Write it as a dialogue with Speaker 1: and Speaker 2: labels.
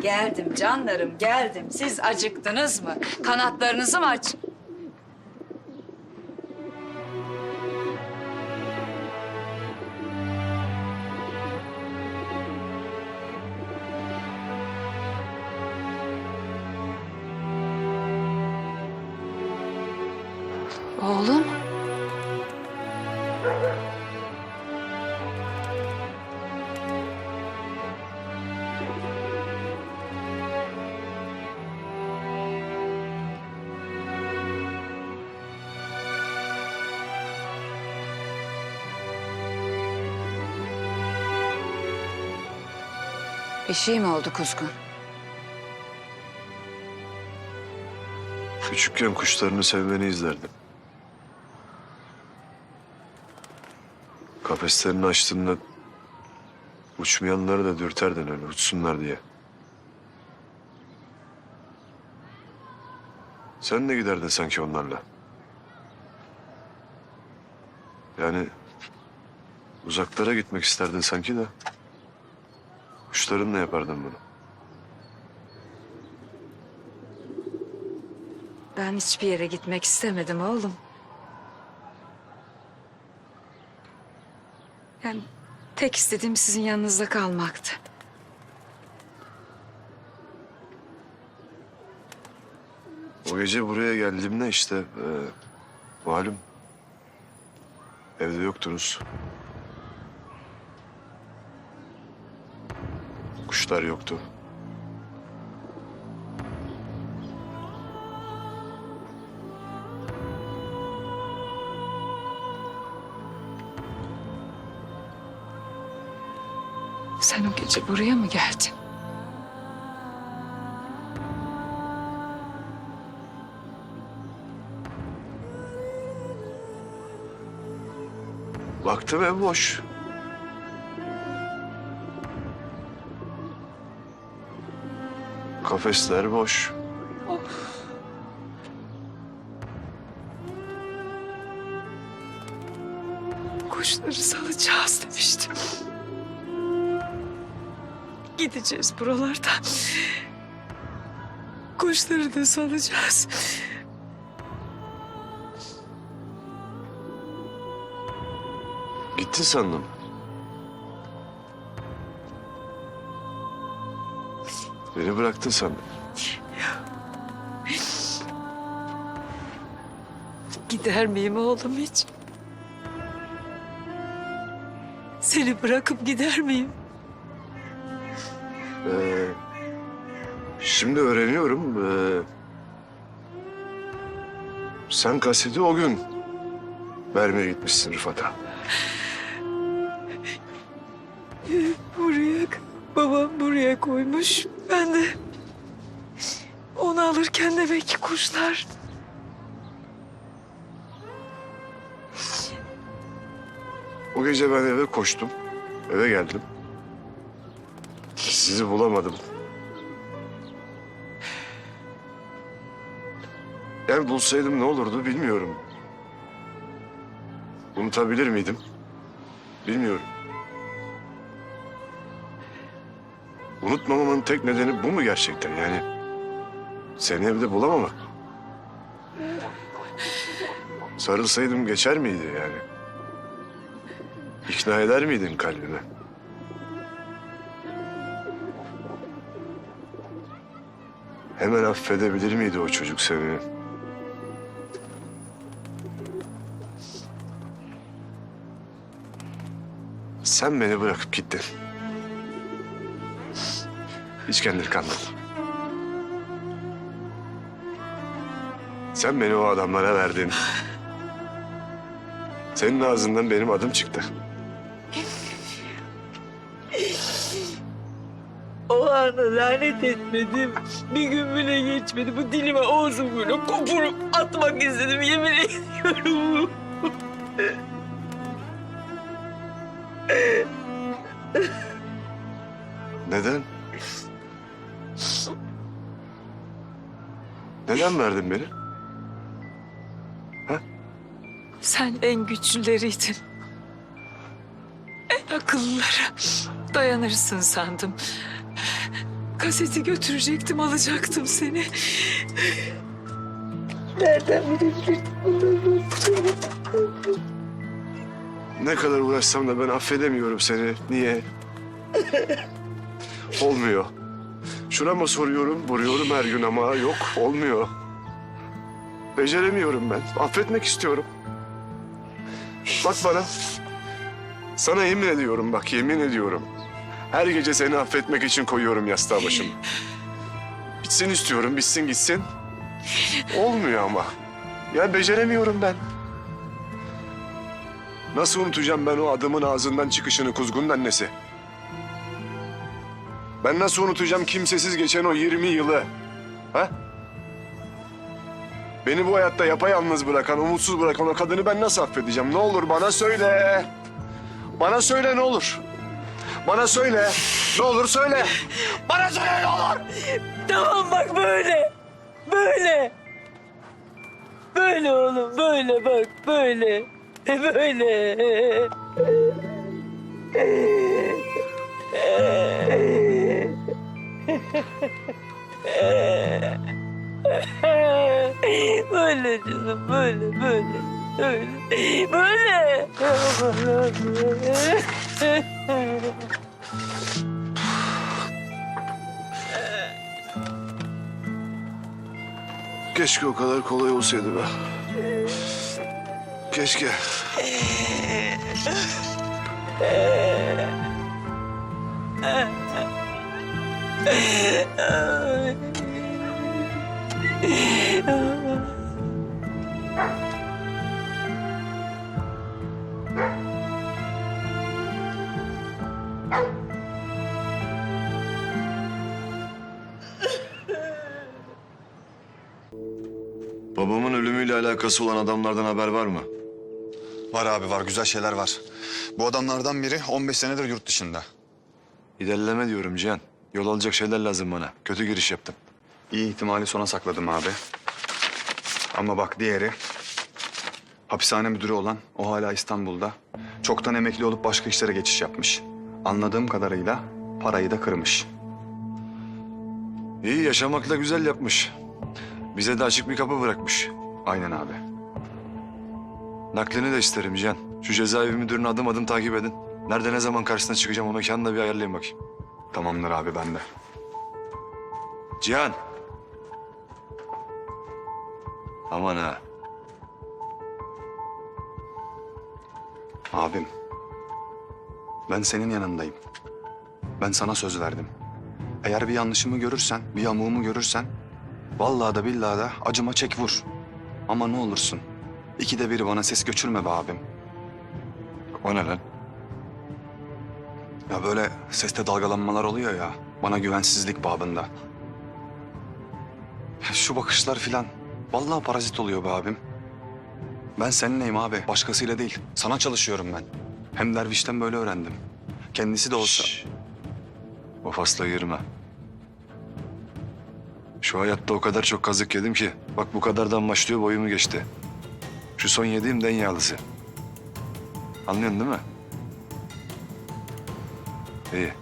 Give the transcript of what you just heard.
Speaker 1: Geldim canlarım geldim. Siz acıktınız mı? Kanatlarınızı mı aç? Oğlum. Bir şey mi oldu Kuzgun?
Speaker 2: Küçükken kuşlarını sevmeni izlerdim. Kafeslerini açtığında uçmayanları da dürterdin öyle uçsunlar diye. Sen de giderdin sanki onlarla. Yani uzaklara gitmek isterdin sanki de. Kuşlarınla yapardın bunu.
Speaker 1: Ben hiçbir yere gitmek istemedim oğlum. Yani tek istediğim sizin yanınızda kalmaktı.
Speaker 2: O gece buraya geldiğimde işte e, malum evde yoktunuz. Kuşlar yoktu.
Speaker 1: Sen o gece buraya mı geldin?
Speaker 2: Baktım ev boş. Kafesler boş.
Speaker 1: Kuşları salacağız demiştim. Gideceğiz buralardan. Kuşları da salacağız.
Speaker 2: Gitti sandım. Beni bıraktın sandım.
Speaker 1: Gider miyim oğlum hiç? Seni bırakıp gider miyim?
Speaker 2: Ee, şimdi öğreniyorum. ee, sen kaseti o gün vermeye gitmişsin Rıfat'a.
Speaker 1: Buraya, babam buraya koymuş. Ben de onu alırken demek ki kuşlar.
Speaker 2: O gece ben eve koştum. Eve geldim. Sizi bulamadım. Yani bulsaydım ne olurdu bilmiyorum. Unutabilir miydim? Bilmiyorum. Unutmamamın tek nedeni bu mu gerçekten yani? Seni evde bulamamak. Sarılsaydım geçer miydi yani? İkna eder miydin kalbime? Hemen affedebilir miydi o çocuk seni? Sen beni bırakıp gittin. Kendini kandırdın. Sen beni o adamlara verdin. Senin ağzından benim adım çıktı.
Speaker 3: O anı lanet etmedim. Bir gün bile geçmedi. Bu dilime ağzım böyle kopurup atmak istedim. Yemin ediyorum.
Speaker 2: Neden? Neden verdin beni?
Speaker 1: Sen en güçlüleriydin. En akıllıları. Dayanırsın sandım. kaseti götürecektim, alacaktım seni.
Speaker 3: Nereden bilebilirsin bunları?
Speaker 2: Ne kadar uğraşsam da ben affedemiyorum seni. Niye? Olmuyor. Şuna mı soruyorum, vuruyorum her gün ama yok, olmuyor. Beceremiyorum ben. Affetmek istiyorum. Bak bana. Sana yemin ediyorum bak, yemin ediyorum. Her gece seni affetmek için koyuyorum yastığa başımı. Bitsin istiyorum, bitsin gitsin. Olmuyor ama. Ya beceremiyorum ben. Nasıl unutacağım ben o adamın ağzından çıkışını kuzgunun annesi? Ben nasıl unutacağım kimsesiz geçen o 20 yılı? Ha? Beni bu hayatta yapayalnız bırakan, umutsuz bırakan o kadını ben nasıl affedeceğim? Ne olur bana söyle. Bana söyle ne olur. Bana söyle. Ne olur söyle. Bana söyle ne olur.
Speaker 3: Tamam bak böyle. Böyle. Böyle oğlum böyle bak böyle. Böyle. Böyle canım böyle böyle. Böyle. Böyle.
Speaker 2: Keşke o kadar kolay olsaydı be. Keşke. Babamın ölümüyle alakası olan adamlardan haber var mı?
Speaker 4: Var abi var güzel şeyler var. Bu adamlardan biri 15 senedir yurt dışında.
Speaker 2: İlerleme diyorum Cihan. Yol alacak şeyler lazım bana. Kötü giriş yaptım.
Speaker 4: İyi ihtimali sona sakladım abi. Ama bak diğeri hapishane müdürü olan o hala İstanbul'da. Çoktan emekli olup başka işlere geçiş yapmış. Anladığım kadarıyla parayı da kırmış.
Speaker 2: İyi yaşamakla güzel yapmış. Bize de açık bir kapı bırakmış.
Speaker 4: Aynen abi.
Speaker 2: Naklini de isterim Cihan. Şu cezaevi müdürünü adım adım takip edin. Nerede ne zaman karşısına çıkacağım o mekanı da bir ayarlayın bakayım.
Speaker 4: Tamamdır abi ben de.
Speaker 2: Cihan. Aman ha.
Speaker 4: Abim. Ben senin yanındayım. Ben sana söz verdim. Eğer bir yanlışımı görürsen, bir yamuğumu görürsen... ...vallahi da billahi da acıma çek vur. Ama ne olursun. ikide biri bana ses göçürme be abim.
Speaker 2: O ne lan?
Speaker 4: Ya böyle seste dalgalanmalar oluyor ya. Bana güvensizlik babında. Şu bakışlar filan. Vallahi parazit oluyor be abim. Ben seninleyim abi. Başkasıyla değil. Sana çalışıyorum ben. Hem dervişten böyle öğrendim. Kendisi de olsa...
Speaker 2: Şşş. O fasla girme. Şu hayatta o kadar çok kazık yedim ki. Bak bu kadardan başlıyor boyumu geçti. Şu son yediğim den yağlısı. Anlıyorsun değil mi? İyi.